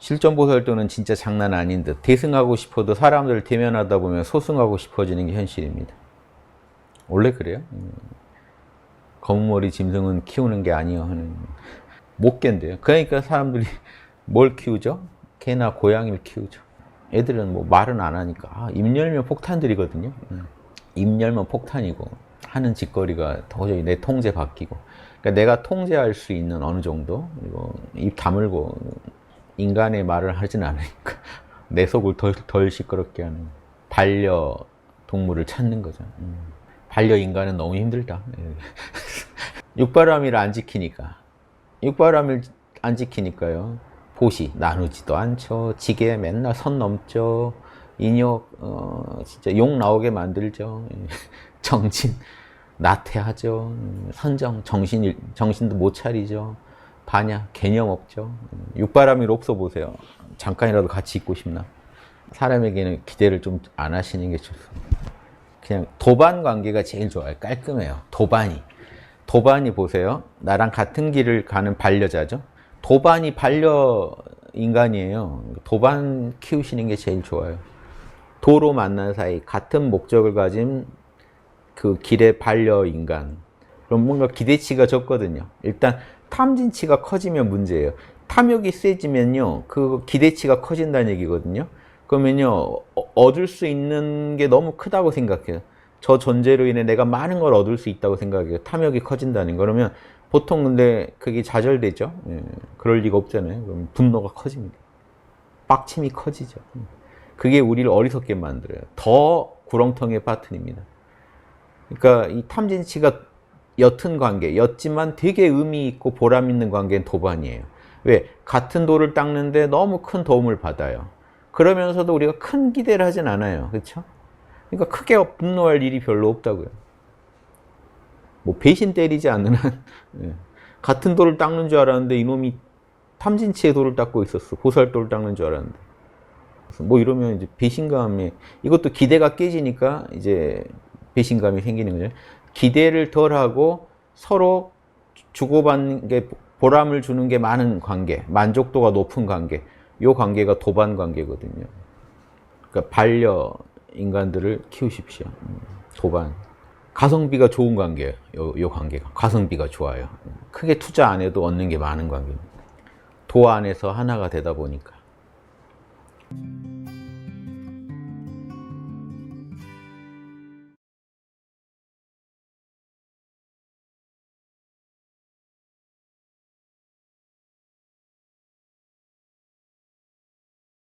실전보살도는 진짜 장난 아닌 듯 대승하고 싶어도 사람들을 대면하다 보면 소승하고 싶어지는 게 현실입니다. 원래 그래요. 음. 검은머리 짐승은 키우는 게 아니요 하는 못 견뎌요. 그러니까 사람들이 뭘 키우죠? 개나 고양이를 키우죠. 애들은 뭐 말은 안 하니까 아, 입 열면 폭탄들이거든요. 음. 입 열면 폭탄이고 하는 짓거리가 도저히 내 통제 바뀌고 그러니까 내가 통제할 수 있는 어느 정도 그리고 입 다물고 인간의 말을 하진 않으니까 내 속을 덜, 덜 시끄럽게 하는 반려 동물을 찾는 거죠. 음. 반려 인간은 너무 힘들다. 예. 육바람일을 안 지키니까 육바람일 안 지키니까요. 보시 나누지도 않죠. 지게 맨날 선 넘죠. 인욕 어, 진짜 욕 나오게 만들죠. 예. 정신 나태하죠. 음, 선정 정신 정신도 못 차리죠. 반야 개념 없죠. 음, 육바람일 없어 보세요. 잠깐이라도 같이 있고 싶나? 사람에게는 기대를 좀 안 하시는 게 좋습니다. 그냥 도반 관계가 제일 좋아요. 깔끔해요. 도반이. 도반이 보세요. 나랑 같은 길을 가는 반려자죠. 도반이 반려 인간이에요. 도반 키우시는 게 제일 좋아요. 도로 만난 사이 같은 목적을 가진 그 길의 반려 인간. 그럼 뭔가 기대치가 적거든요. 일단 탐진치가 커지면 문제예요. 탐욕이 세지면요, 그 기대치가 커진다는 얘기거든요. 그러면요, 어- 얻을 수 있는 게 너무 크다고 생각해요. 저 존재로 인해 내가 많은 걸 얻을 수 있다고 생각해요. 탐욕이 커진다는 거. 그러면 보통 근데 그게 좌절되죠. 예, 그럴 리가 없잖아요. 그럼 분노가 커집니다. 빡침이 커지죠. 그게 우리를 어리석게 만들어요. 더 구렁텅이에 빠뜨립니다. 그러니까 이 탐진치가 옅은 관계, 옅지만 되게 의미 있고 보람 있는 관계는 도반이에요. 왜? 같은 돌을 닦는데 너무 큰 도움을 받아요. 그러면서도 우리가 큰 기대를 하진 않아요. 그렇죠? 그러니까 크게 분노할 일이 별로 없다고요. 뭐 배신 때리지 않는 한 예. 같은 돌을 닦는 줄 알았는데 이놈이 탐진치의 돌을 닦고 있었어. 보살돌을 닦는 줄 알았는데. 뭐 이러면 이제 배신감에 이것도 기대가 깨지니까 이제 배신감이 생기는 거죠. 기대를 덜하고 서로 주고받는 게 보람을 주는 게 많은 관계, 만족도가 높은 관계. 요 관계가 도반 관계거든요. 그러니까 반려 인간들을 키우십시오. 음, 도반. 가성비가 좋은 관계예요. 요, 요 관계가. 가성비가 좋아요. 크게 투자 안 해도 얻는 게 많은 관계입니다. 도 안에서 하나가 되다 보니까.